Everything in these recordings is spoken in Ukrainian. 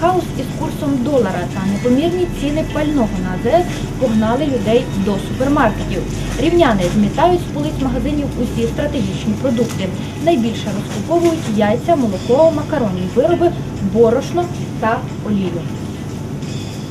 Хаос із курсом долара та непомірні ціни пального на АЗС погнали людей до супермаркетів. Рівняни змітають з полиць магазинів усі стратегічні продукти. Найбільше розкуповують яйця, молоко, макаронні вироби, борошно та олію.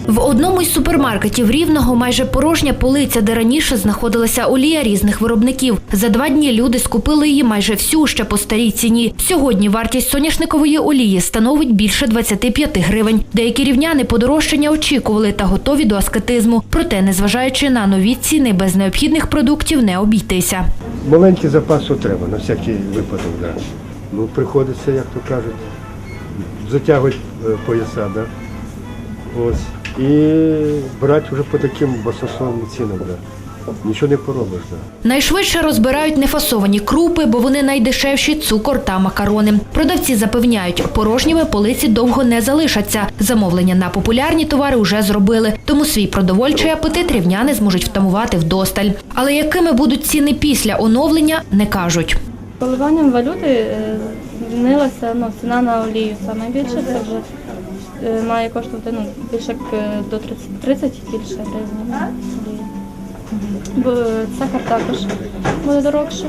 В одному із супермаркетів рівного майже порожня полиця, де раніше знаходилася олія різних виробників. За два дні люди скупили її майже всю ще по старій ціні. Сьогодні вартість соняшникової олії становить більше 25 гривень. Деякі рівняни подорожчання очікували та готові до аскетизму. Проте, незважаючи на нові ціни, без необхідних продуктів не обійтися. Маленький запасу треба на всякий випадок, да. Ну, приходиться, як то кажуть, затягувати е, пояса, да. Ось. І брати вже по таким басосовим цінам, да. Нічого не поробиш, да. Найшвидше розбирають нефасовані крупи, бо вони найдешевші цукор та макарони. Продавці запевняють, порожніми полиці довго не залишаться. Замовлення на популярні товари вже зробили, тому свій продовольчий апетит рівняни зможуть втамувати вдосталь. Але якими будуть ціни після оновлення, не кажуть. Коливанням валюти е, змінилася ну, ціна на олію. Саме більше це вже має коштувати ну, більше як е, до 30, 30 більше гривень. Бо е, сахар також буде дорогше.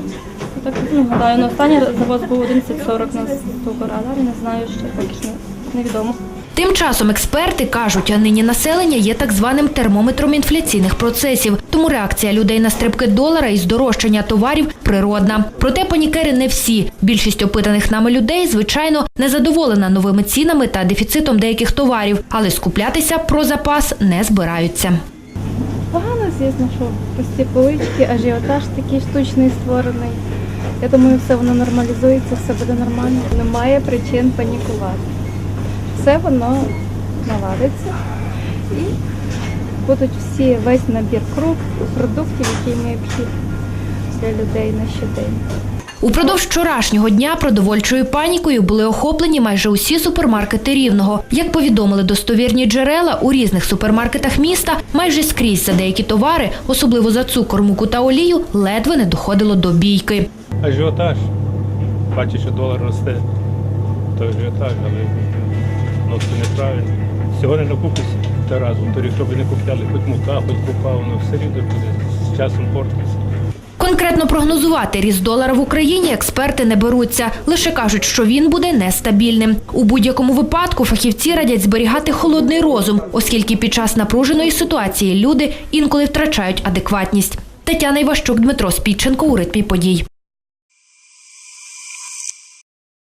Так, ну, гадаю, на останній завоз був 11,40 на цукор, а далі не знаю, що поки що не- невідомо. Тим часом експерти кажуть, а нині населення є так званим термометром інфляційних процесів. Тому реакція людей на стрибки долара і здорожчання товарів природна. Проте панікери не всі. Більшість опитаних нами людей, звичайно, не задоволена новими цінами та дефіцитом деяких товарів, але скуплятися про запас не збираються. Погано, звісно, що пусті полички, ажіотаж такий штучний створений. Я думаю, все воно нормалізується, все буде нормально. Немає причин панікувати. Все воно наладиться і будуть всі весь набір круп, продуктів, які необхідні для людей на щодень. Упродовж вчорашнього дня продовольчою панікою були охоплені майже усі супермаркети рівного. Як повідомили достовірні джерела, у різних супермаркетах міста майже скрізь за деякі товари, особливо за цукор, муку та олію, ледве не доходило до бійки. Ажіотаж. Бачиш, що долар росте, то ажіотаж, але це неправильно. Всього не накупиш та разом. Торік, щоб не купляли хоч мука, хоч воно все рівно буде з часом портиться. Конкретно прогнозувати ріст долара в Україні експерти не беруться. Лише кажуть, що він буде нестабільним. У будь-якому випадку фахівці радять зберігати холодний розум, оскільки під час напруженої ситуації люди інколи втрачають адекватність. Тетяна Іващук, Дмитро Спідченко у ритмі подій.